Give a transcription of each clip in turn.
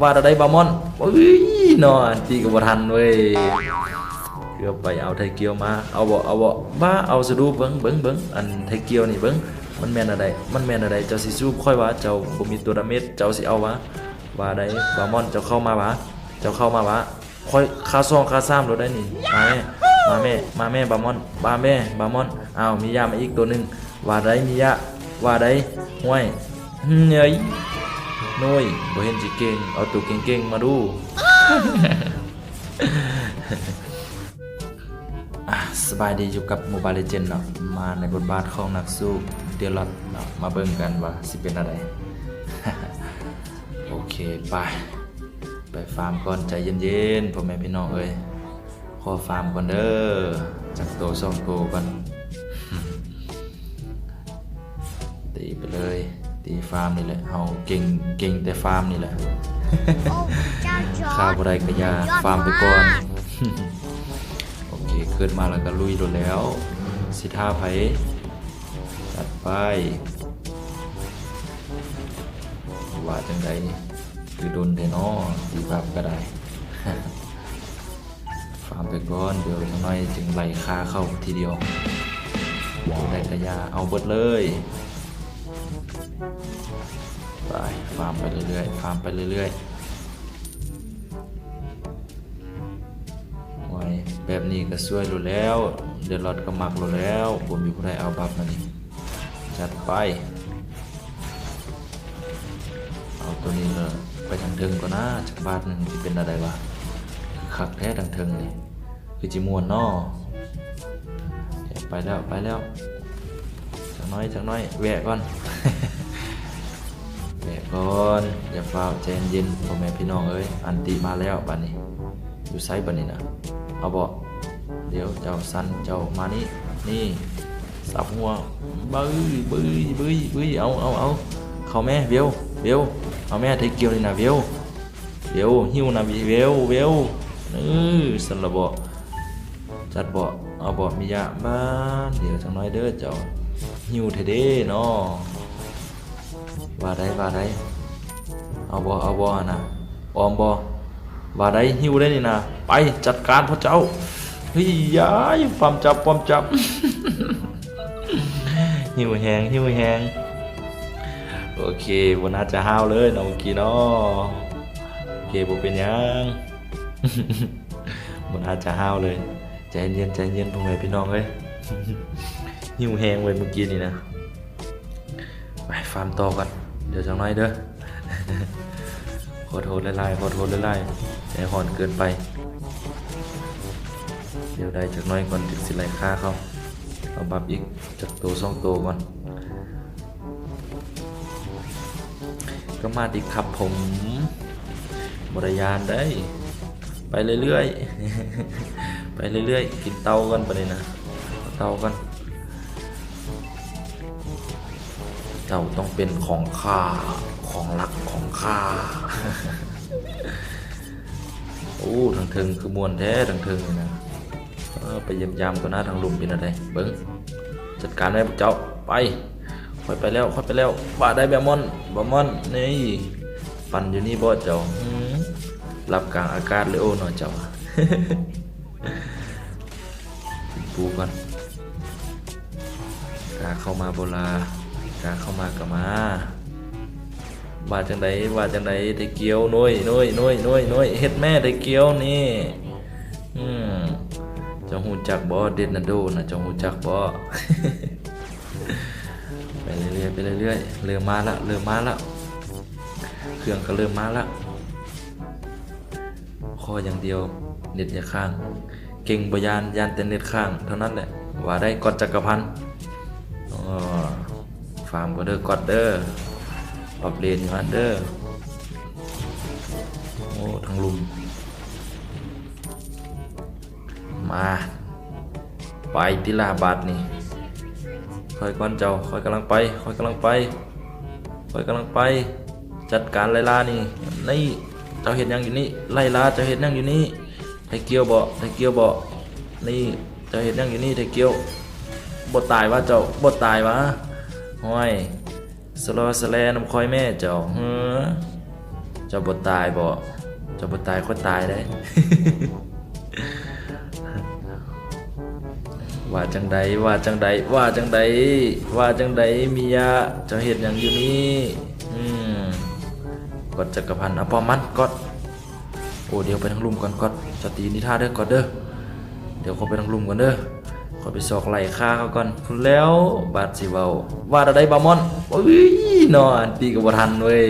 ว่าเราได้บามอนอุ้ยนอนตีกับทันเว้ยเกือบไปเอาไทเกียวมา เอาบ่เอาบ่บ้าเอาสะดูเบิ้งเบิ้งเบิ้งอันไทเกียวนี่เบิ้งมันแม่นอะไรมันแม่นอะไรเจ้าสิสู้ค่อยว่าเจ้าบ่มีตัวดาเมจเจ้าสิเอาวะว่าได้บามอนเจ้าเข้ามาวะเจ้าเข้ามาวะค่อยคาซองคาซ้ำรถได้นี่มาแม่มาแม่มาแม่บามอนบาแม่บามอนเอามียามาอีกตัวหนึ่งว่าได้มียาว่าได้ห้วยเฮ้ย น้ยบ่เห็นสิเก่ง เอาตัวเก่งๆมาดูสบายดีอยู่กับ Mobile Legends เนาะมาในบทบาทของนักสู้เดียร์ลอดเนาะมาเบิ่งกันว่าสิเป็นอะไร โอเค ไป ไปฟาร์มก่อนใจเย็นๆพ่อแม่พี่น้องเอ้ยขอฟาร์มก่อนเด้อจากโตสองโตก่อนตีไปเลย ตีฟาร์มนี่แหละเอาเก่งเก่งแต่ฟาร์มนี่แหละข้าวอะไรก็อยาฟาร์มไปก่อนโอเคขึ้นมาแล้วก็ลุยโดนแล้ว สิท่าไผจัดไปว่าจังใดคือโดนเทนอตีภาพก็ได้ฟาร์มไปก่อนเดี๋ยวสักหน่อยจึงไหลคาเข้าทีเดียวได้กระยาเอาเบิดเลย ไปฟาร์มไปเรื่อยๆฟาร์มไปเรื่อยๆไว้แบบนี้ก็สวยรู้แล้ว เดือดร้อนก็มักรู้แล้วผมมีผู้ใดเอาบัฟมานี่จัดไป เอาตัวนี้เลยไปทางเทิงก่อนนะจากบาทหนึ่งจะเป็นอะไรวะขักแท้ทางเทิงนี่คือจิมวนนอไปแล้วไปแล้วจักน้อยจักน้อยแวะก่อน ก่อนอย่าฟ้าวใจเย็นพ่อแม่พี่น้องเอ้ยอันติมาแล้วบัดนี้ อยู่ไซบัดนี้นะเอาบ่เดี๋ยวเจ้าสันเจ้ามานี่นี่สับหัวบึ้ยบึ้ยบึ้ยบึ้ยเอาเอาเอาเข้าแม่เวียวเวียวเอาแม่ไทยเกียวนี่นะเวียวเวียวหิวนะเวียวเวียวเออสันละบ่จัดบ่เอาบ่มียะบ้านเดี๋ยวจังน้อยเด้อเจ้าหิวเทเด้เนาะ ว่าได้ว่าได้เอาบอเอาบอนะออมบอว่าได้หิวได้นี่นะไปจัดการพระเจ้าเฮ้ยยายปอมจับปอมจับหิวแหงหิวแหงโอเควันน่าจะห้าวเลยเนาะเมื่อกี้เนาะโอเคผมเป็นยังวันน่าจะห้าวเลยใจเย็นใจเย็นพ่อแม่พี่น้องเอ้ยหิวแหงไว้เมื่อกี้นี่นะไปฟาร์มต่อกัน เดี๋ยวจังน้อยเด้อขอโทษไล่ๆขอโทษไล่ๆใจหอนเกินไป เดี๋ยวได้จักน้อยก่อนถึงสิไล่ค่าเขาเอาบับอีกจากโตสองโตก่อน ก็มาดิครับผมบริยานได้ไปเรื่อยๆ ไปเรื่อยๆ กินเตากันไปเลยนะเอาเตากัน เจ้าต้องเป็นของข้าของรักของข้าโอ้ทางเทิงคือมวนแท้ทางเทิงนะไปเยี่ยมยามก็น่าทางลุมเป็นอะไรเบิ้งจัดการได้เจ้าไปค่อยไปแล้วค่อยไปแล้วบาได้แบมอนแบมอนนี่ปั่นอยู่นี่บ่เจ้าหืมรับกลางอากาศเลยโอ้หน่อยเจ้าปูก่อนกาเข้ามาโบลา กาเข้ามากะมาว่าจังไดว่าจังไดได้เกียวน้อยน้อยน้อยน้อยน้อยเฮ็ดแม่ได้เกียวนี่อืมจ้าฮู้จักบ่เด็ดนาโดนะจ้าฮู้จักบ่ไปเรื่อยๆไปเรื่อยๆเริ่มมาละเริ่มมาละเครื่องก็เริ่มมาละขออย่างเดียวเน็ตอย่าค้าง เก่งบยานยานแต่เน็ตค้าง เท่านั้นแหละว่าได้กอดจักรพันธ์ ฟาร์มก็เด้อกดเด้อปรับเรียนฮันเด้อโอ้ทั้งลุม มา ไปที่ลาบาทนี่คอยก่อนเจ้าคอยกำลังไปคอยกำลังไปคอยกำลังไป จัดการไล่ล่านี่นี่เจ้าเห็นยังอยู่นี่ไล่ล่าเจ้าเห็นยังอยู่นี่ไทเกียวบ่ไทเกียวบ่นี่เจ้าเห็นยังอยู่นี่ไทเกียวบ่ตายวะเจ้าบ่ตายวะ ห้อยสโลสแลน้ำคอยแม่เจ้าเฮ้อเจ้าบ่ตายบ่เจ้าบ่ตายก็ตายได้ ว่าจังใดว่าจังใดว่าจังใดว่าจังใดมียาเจ้าเฮ็ดหยังอยู่นี่อืมกดจักรพันธ์เอาปอมันกดโอ้เดี๋ยวไปทางลุมก่อนกดจะตีนิท่าเด้อกดเด้อเดี๋ยวเขาไปทางลุมก่อนเด้อ ขอไปสอกไหล่ฆ่าเขาก่อนแล้วบาดสิเว้าว่าอะไรบามอนโอ้ยนอนตีก็บ่ทันเว้ย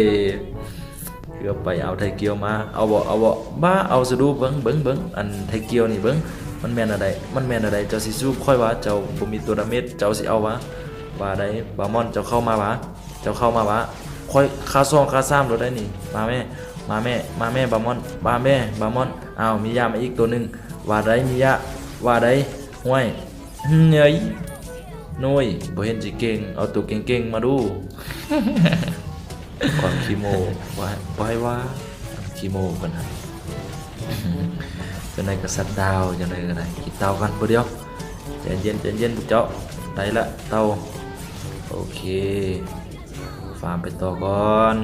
เกือบไปเอาไทเกียวมาเอาบ่เอาบ่บ้าเอาสะดูเบิ่งเบิ่งเบิ่งอันไทเกียวนี่เบิ่งมันแม่นอะไรมันแม่นอะไรเจ้าสิสู้ค่อยว่าเจ้าบ่มีตัวดาเมจเจ้าสิเอาวะว่าได้บามอนเจ้าเข้ามาวะเจ้าเข้ามาวะค่อยคาซองคาซ้ำรถได้นี่มาแม่มาแม่มาแม่บามอนมาแม่บามอนอ้าวมียามาอีกตัวหนึ่งว่าได้มียาว่าได้ห้วย เฮ้ยน้อยบ่เห็นสิเก่ง เอาตัวเก่งๆมาดูก่อนคีโมไว้ไว้ว่าคีโมกันนะจะในกษัตริย์ดาวจะในกันไหนกินเตากันปเดียวใจเย็นใจเย็นพวกเจ้าได้ละเตาโอเคฟาร์มไปต่อก่อน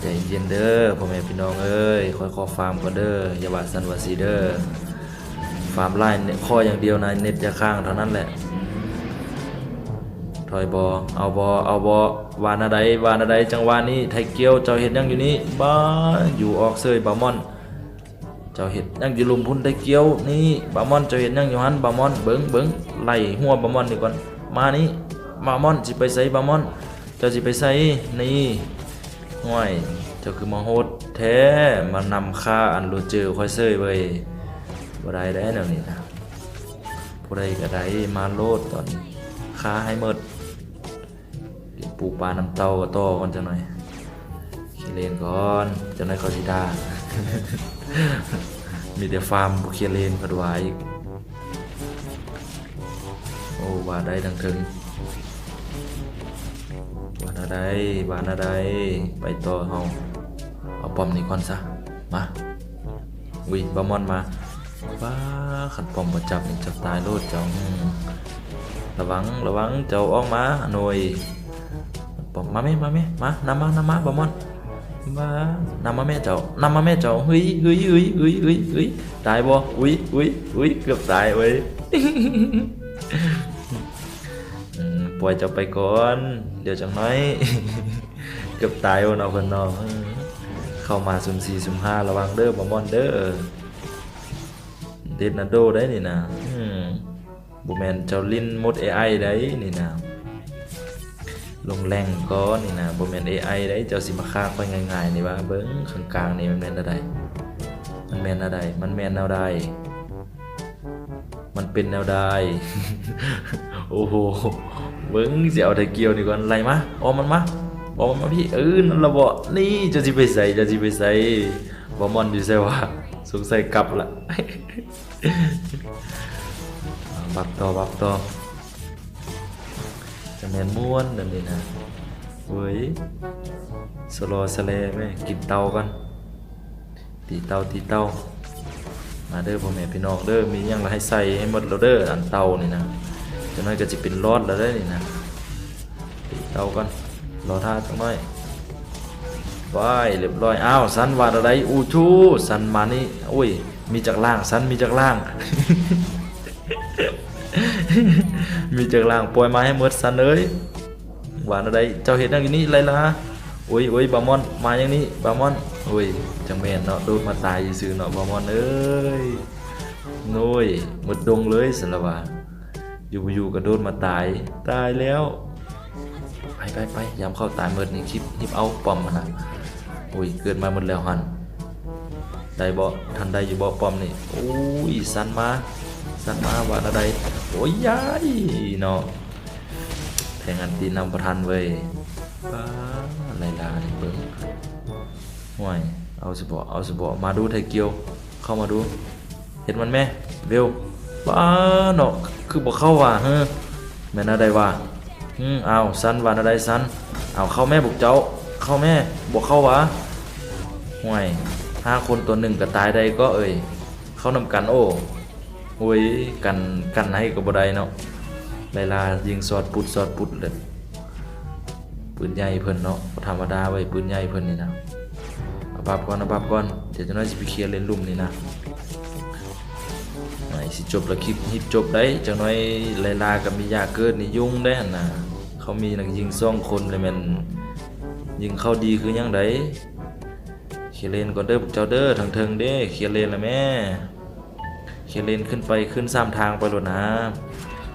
ใจเย็นเด้อพ่อแม่พี่น้องเอ้ยค่อยขอฟาร์มก่อนเด้ออย่าว่าสันว่าสีเด้อ ฟาร์มไล่เนี่ยข้ออย่างเดียวนะเน็ตจะค้างเท่านั้นแหละถอยบอเอาบอเอาบอวานาใดวานาใดจังหวะนี้ไทเกียวเจ้าเห็ดยังอยู่นี่บ้าอยู่ออกเซยบามอน เจ้าเห็ดยังอยู่ลุมพุ่นไทเกียวนี่บามอนเจ้าเห็ดยังอยู่หันบามอนเบิ้งเบิ้งไล่หัวบามอนนี่ก่อนมานี่บามอนสิไปใส่บามอน เจ้าสิไปใส่นี่ห่วยเจ้าคือมโหดแท้มานำค่าอันโรเจอร์คอยเซยเว้ย บ่ได้ได้แนวนี้นะผู้ใดก็ได้มาโลดตอนนี้าให้หมดกินปูปลาน้ำเต้าก็ต่อก่อนจังหน่อยขี้เลนก่อนจังหน่อยเขาสิด่ามีแต่ฟาร์มบุขี้เลนผัดวายอีกโอ้ว่าได้ทั้งถึงว่านาได้ว่านาได้ไปต่อเฮาเอาปอมนี่ก่อนซะมาวิบามอนมา บ้าขันปอมบ่จับนี่จะตายโลดจอืมระวังระวังเจ้าออกมาหน่อยบอกมาแม่มาแม่มานำมานำมาบอมอนมานำมาแม่เจ้านำมาแม่เจ้าเฮ้ยเฮ้ยเฮ้ยเฮ้ยเฮ้ยเฮ้ยตายบ่อุ้ยอุ้ยอุ้ยเกือบตายเว้ยปล่อยเจ้าไปก่อน เดี๋ยวจังน้อยเกือบตายวะเนาะคนเนาะอืมเข้ามาซุ่มสี่ซุ่มห้าระวังเด้อบอมอนเด้อ เด็ดนาโดได้นี่นะอืมบุแมนเจ้าลิ้นมด AI ได้นี่นะลงแรงก็นี่นะบุแมน AI ได้เจ้าสิมาฆ่าค่อยง่ายๆนี่ว่าเบิ้งข้างกลางนี่มันแมนอะไรมันแมนอะไรมันแมนแนวใดมันเป็นแนวใดโอ้โหเบิ้งสิเอาไทเกียวนี่ก่อนไล่มาออกมันมาออกมันมาพี่เออนั่นละบ่นี่เจะสิไปใส่เจะสิไปใส่บอมอนอยู่ใส่ว่าส งสัยกลับละบักต่อบักต่อจะแมนม้วนนั่นนี่นะเว้ยสโลสเลแม่กินเตากันตีเตาตีเตามาเด้อพ่อแม่พี่น้องเด้อมีหยังละให้ใส่ให้หมดแล้วเด้ออันเตานี่นะจะน้อยก็จะเป็นรอดแล้วได้อนี่นะตีเตากันรอท่าจังน้อย ว้ายเรียบร้อยอ้าวสันวาดอะไรอูชูสันมานี่อุ้ยมีจากล่างสันมีจากล่าง มีจากล่างปล่อยมาให้หมดสันเลยหวานอะไรเจ้าเห็นอย่างนี้ไรล่ะโอ้ยโอ้ยบามอนมาอย่างนี้บามอนโอ้ยจังแมนเนาะโดดมาตายซื่อเนาะบามอนเอ้ยโน้ยหมดดงเลยสันละว่าอยู่อยู่ก็โดดมาตายตายแล้ว ไปไปไปยามเข้าตายเมิดนี่คลิปคลิปเอาปอมมานะโอ้ยเกิดมาหมดแล้วหันได้บ่ทันได้อยู่บ่ปอมนี่โอ้ยสันมาสันมาว่าอะไรโอ้ยยายเนาะแทงอันตีนำประทันเว้ยป้าอะไรล่ะนี่เบิ่งห่วยเอาสิบ่เอาสิบ่มาดูไทเกียวเข้ามาดูเห็นมันไหมเบลป้าเนาะคือบ่เข้าว่ะเฮ้อแม่นอะไรวะอืม เอาสันวานอะไรสันเอาเข้าแม่บุกเจ้า เข้าแม่บอกเข้าวะห่วยห้าคนตัวหนึ่งก็ตายได้ก็เอ่ยเข้านำกันโอ้โอ้ยกันกันให้กับบไดเนาะเวลายิงสอดปุดสอดปุดเลยปืนใหญ่เพิ่นเนาะธรรมดาเว้ยปืนใหญ่เพิ่นนี่นะเอาปับก่อนเอาปับก่อนเดี๋ยวจะน้อยสิไปเคลียร์เลนลุ่มนี่นะไหนสิจบล้วคลิปฮิปจบได้จังน้อยไลลากับมียาเกิดนี่ยุ่งได้นน่ะ เขามีนักยิงสองคนเลยม่นยิงเข้าดีคือยังไดเคลียเลนก่อนเด้อพวกเจ้าเด้อทางเทิงเด้เคลียเลนละแม่เคลียเลนขึ้นไปขึ้นสามทางไปโลดนะ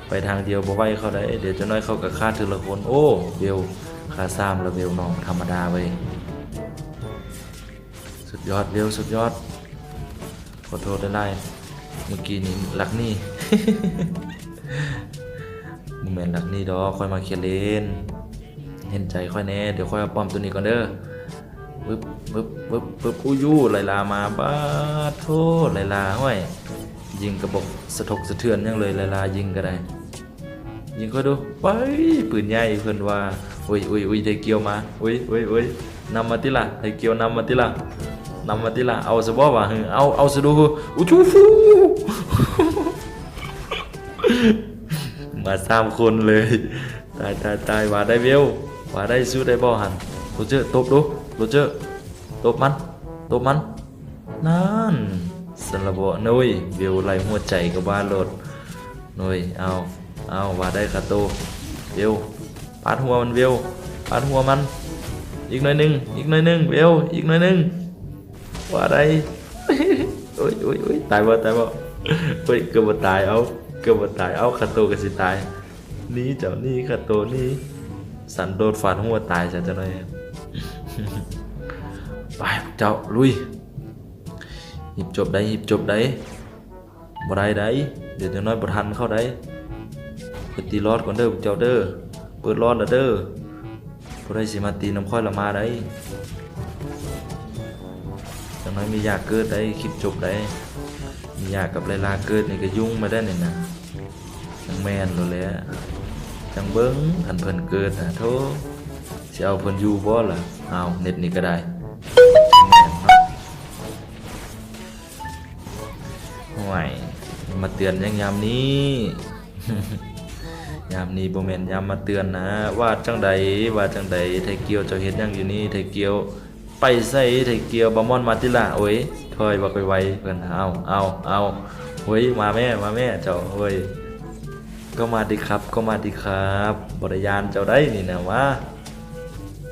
ไปทางเดียวบ่ไหวเขาได้เดี๋ยวจะน้อยเข้ากับค่าทีละคนโอ้เบลค่าซ้ำละเบลน้องธรรมดาเว้ยสุดยอดเบลสุดยอดขอโทษได้ไล่เมื่อกี้นี้หลักนี่ โมเมนต์หลักนี่ดอกค่อยมาเคลียร์เลนเห็นใจค่อยแน่เดี๋ยวค่อยเอาป้อมตัวนี้ก่อนเด้อปึ๊บปึ๊บปึ๊บปึ๊บอู้ยู่ไลลามาบ้าโทษไลลาห้วยยิงกระบอกสะทกสะเทือนยังเลยไลลายิงก็ได้ ยิงก็ดูไปปืนใหญ่เพิ่นว่าอุ้ยอุ้ยอุ้ยไทเกียวมาอุ้ยอุ้ยอุ้ยนำมาติละไทเกียวนำมาติละนำมาติละเอาสะบ่วะเฮ้ยเอาเอาสะดูอู้ทูฟู มาสามคนเลยตายตายตายว่าได้เวลว่าได้สู้ได้บ่หันโรเจอร์ตบดูโรเจอร์ตบมันตบมันนั่นสนระบบนุ้ยเวลไหลหัวใจกับบ้านรถนุ้ยเอาเอาว่าได้คาโตเวลปาดหัวมันเวลปาดหัวมัน อีกหน่อยหนึงอีกหน่อยหนึงเวลอีกหน่อยหนึงว่าได้โอ้ยโอ้ยโอ้ยตายบ่ตายบ่เฮ้ยเกือบบ่ตายเอา เกือบตายเอาคาโตก็สิตายนี่เจ้าหนี่คาโตนี่สันโดนฟาดหัวตายซะจังหน่อยไปเจ้าลุยหยิบจบได้หยิบจบได้บ่ได้ได้เดี๋ยวจะน้อยบ่ทันเข้าได้เปิดตีรอดก่อนเด้อพวกเจ้าเด้อเปิดรอดล้วเด้อบ่ได้สิมาตีน้ำค่อยละมาได้จังน้อยมียากเกิดได้คลิปจบได้มียากกับไลลาเกิดนี่ก็ยุ่งมาได้เนี่ยนะ จังแมนโลดแหล้วจังเบิ่งคันเพิ่นเกิดน่ะโธ่สิเอาเพิ่นอยู่บ่ล่ะอ้าเน็ตนี่ก็ได้แมนเนาะห่วยมาเตือนยังยามนี้ยามนี้บ่แม่นยามมาเตือนนะว่าจังใดว่าจังใดไทเกียวเจ้าเฮ็ดหยังอยู่นี่ไทเกียวไปใส่ไทเกียวบะม่อนมาติล่ะโอ้ยถอยบ่ไปไวเพิ่นเอาเอาเอาเฮ้ยมาแม่มาแม่เจ้าเฮ้ย ก็มาดิครับก็มาดิครับบริยานเจ้าได้นี่นะว่า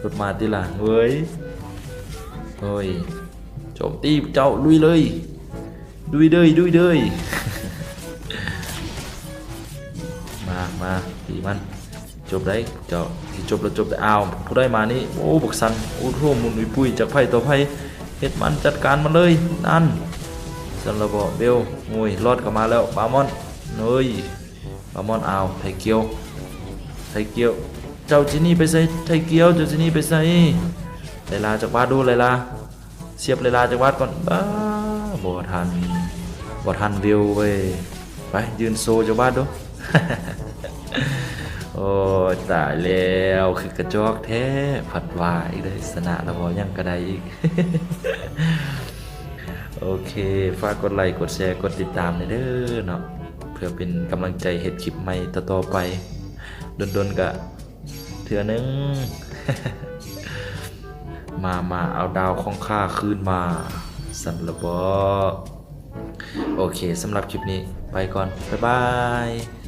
รถมาติละเฮ้ยเฮ้ยโจมตีเจ้าลุยเลยดุยเดยดุยเดยมามาตีมันจบได้เจ้าที่จบแล้วจบได้อ้าวผู้ได้มานี่โอ้บกสันโอ้ทั่วมุนอุยปุยจากไผ่ต่อไผ่เฮ็ดมันจัดการมันเลยนั่นสันระบบเบลโอ้ยรอดกลับมาแล้วปามอนเฮ้ย ปามอนเอาไทเกียวไทเกียว เจ้าจินี่ไปใส่ไทเกียว เจ้าจินี่ไปใส่ไลลาจากบ้านดูไลลาเสียบไลลาจากบ้านก่อนบ้าบ่ทันบ่ทันวิวเว้ยไปยืนโซจากบ้านดูโอ้ตายแล้วคือกระจอกแท้ผัดวายอีกเลยสนะแล้วบ่ยังกระไดอีก โอเค ฝากกดไลค์กดแชร์กดติดตามหน่อยเด้อเนาะ พื่อเป็นกำลังใจเห็ดคลิปใหม่ต่อไปดนๆกะเถื่อนึง มามาเอาดาวของข้าคืนมาสันระบอโอเคสำหรับคลิปนี้ไปก่อน บ๊ายบาย